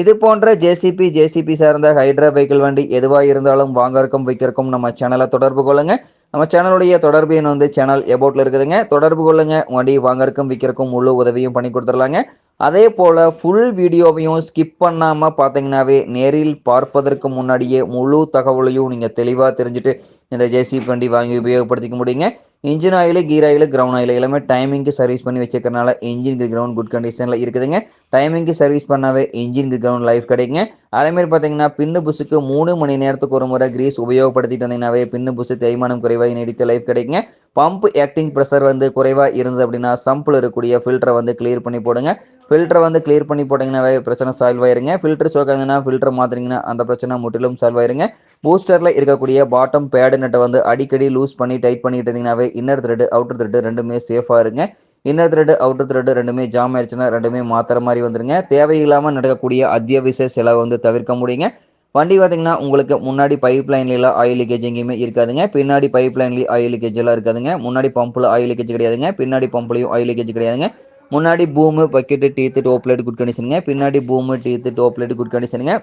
இது போன்ற JCB JCB சார்ந்த ஹைட்ரா வெஹிக்கிள் வண்டி எதுவாக இருந்தாலும் வாங்கறக்கும் வைக்கிறக்கும் நம்ம சேனலை தொடர்பு கொள்ளுங்க. நம்ம சேனலுடைய தொடர்பு எண் வந்து சேனல் எபோட்டில் இருக்குதுங்க. தொடர்பு கொள்ளுங்க. வண்டி வாங்கறக்கும் விற்கிறக்கும் முழு உதவியும் பண்ணி கொடுத்துடலாங்க. அதே போல் ஃபுல் வீடியோவையும் ஸ்கிப் பண்ணாமல் பார்த்தீங்கன்னாவே நேரில் பார்ப்பதற்கு முன்னாடியே முழு தகவலையும் நீங்கள் தெளிவாக தெரிஞ்சுட்டு இந்த ஜேசிபி வண்டி வாங்கி உபயோகப்படுத்திக்க முடியுங்க. Engine oil gear oil ground oil எல்லாமே டைமிங்க்கு சர்வீஸ் பண்ணி வச்சுக்கிறனால இன்ஜின் கிரவுண்ட் குட் கண்டிஷனில் இருக்குதுங்க. டைமிங்க்கு சர்வீஸ் பண்ணாவே இன்ஜின் கிரவுண்ட் லைஃப் கிடைக்குங்க. அதேமாரி பார்த்தீங்கன்னா பின்னு புஸுக்கு மூணு மணி நேரத்துக்கு ஒரு முறை கிரீஸ் உபயோகப்படுத்திட்டு வந்தீங்கன்னாவே பின்னு புஸு தேய்மானம் குறைவாக நீடித்த லைஃப் கிடைக்குங்க. பம்ப் ஆக்டிங் ப்ரெஷர் வந்து குறைவாக இருந்தது அப்படின்னா சம்பில் இருக்கக்கூடிய ஃபில்டரை வந்து கிளியர் பண்ணி போடுங்க. ஃபில்டரை வந்து கிளியர் பண்ணி போட்டிங்கன்னாவே பிரச்சனை சால்வ் ஆயிருங்க. ஃபில்டர் சோக்காங்கன்னா ஃபில்டர் மாற்றிங்கன்னா அந்த பிரச்சனை முற்றிலும் சால்வ் ஆயிருங்க. பூஸ்டரில் இருக்கக்கூடிய பாட்டம் பேடு நட்டை வந்து அடிக்கடி லூஸ் பண்ணி டைட் பண்ணிட்டு இருந்தீங்கன்னாவே இன்னர் த்ரெட் அவுட்டர் த்ரெட் ரெண்டுமே சேஃபாக இருங்க. இன்னர் த்ரெட் அவுட்டர் த்ரெட் ரெண்டுமே ஜாம் ஆயிடுச்சுன்னா ரெண்டுமே மாத்திர மாதிரி வந்துருங்க. தேவையில்லாமல் நடக்கக்கூடிய அத்தியாவசிய செலவை வந்து தவிர்க்க முடியுங்க. வண்டி பார்த்தீங்கன்னா உங்களுக்கு முன்னாடி பைப் லைன்லாம் ஆயில் லீக்கேஜ் எங்கேயுமே இருக்காதுங்க. பின்னாடி பைப் லைன்லேயும் ஆயில் லீக்கேஜ் எல்லாம் இருக்காதுங்க. முன்னாடி பம்பில் ஆயில் லீக்கேஜ் கிடையாதுங்க. பின்னாடி பம்ப்லையும் ஆயில் லீக்கேஜ் கிடையாதுங்க. முன்னாடி boom bucket teeth top light good கண்டிஷனுங்க பின்னாடி boom teeth top light good கண்டிஷனுங்க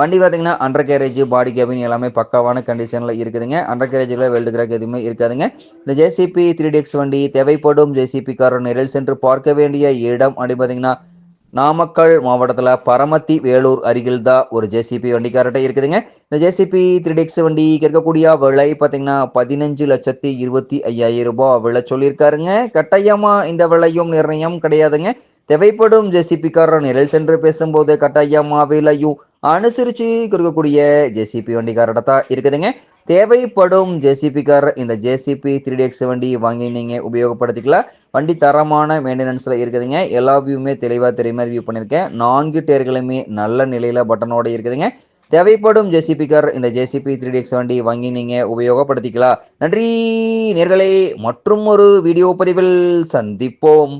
வண்டி பார்த்தீங்கன்னா அண்டர் கேரேஜ் பாடி கேபின் எல்லாமே பக்காவான கண்டிஷனில் இருக்குதுங்க. அண்டர் கேரேஜில் வெல்டு கிராக் எதுவுமே இருக்காதுங்க. இந்த ஜேசிபி த்ரீ டிஎக்ஸ் வண்டி தேவைப்படும் ஜேசிபி காரர் நிரல் சென்று பார்க்க வேண்டிய இடம் அப்படி பார்த்தீங்கன்னா நாமக்கல் மாவட்டத்தில் பரமத்தி வேலூர் அருகில் தான் ஒரு ஜேசிபி வண்டி கரெக்டாக இருக்குதுங்க. இந்த ஜேசிபி த்ரீடிக்ஸ் வண்டி கேட்கக்கூடிய விலை பார்த்தீங்கன்னா பதினஞ்சு லட்சத்தி இருபத்தி ஐயாயிரம் ரூபாய் விலை சொல்லியிருக்காருங்க. கட்டாயமாக இந்த விலையும் நிர்ணயம் கிடையாதுங்க. தேவைப்படும் ஜேசிபிக்காரர் நிழல் சென்று பேசும்போது கட்டாயமாக விலையும் அனுசரித்து கொடுக்கக்கூடிய ஜேசிபி வண்டிக்காரர்கிட்ட தான் இருக்குதுங்க. தேவைப்படும் ஜேசிபிக்காரர் இந்த ஜேசிபி த்ரீ எக்ஸ் வண்டி வாங்கி நீங்கள் உபயோகப்படுத்திக்கலாம். வண்டி தரமான மெயின்டெனன்ஸில் இருக்குதுங்க. எல்லா வியூமே தெளிவாக தெரியுமா ரிவ்யூ பண்ணியிருக்கேன். நான்கு டேர்களுமே நல்ல நிலையில் பட்டனோடு இருக்குதுங்க. தேவைப்படும் ஜேசிபிக்கார் இந்த ஜேசிபி த்ரீ எக்ஸ் வண்டி வாங்கி நீங்கள் உபயோகப்படுத்திக்கலாம். நன்றி நேர்களே. மற்றும் ஒரு வீடியோ பதிவில் சந்திப்போம்.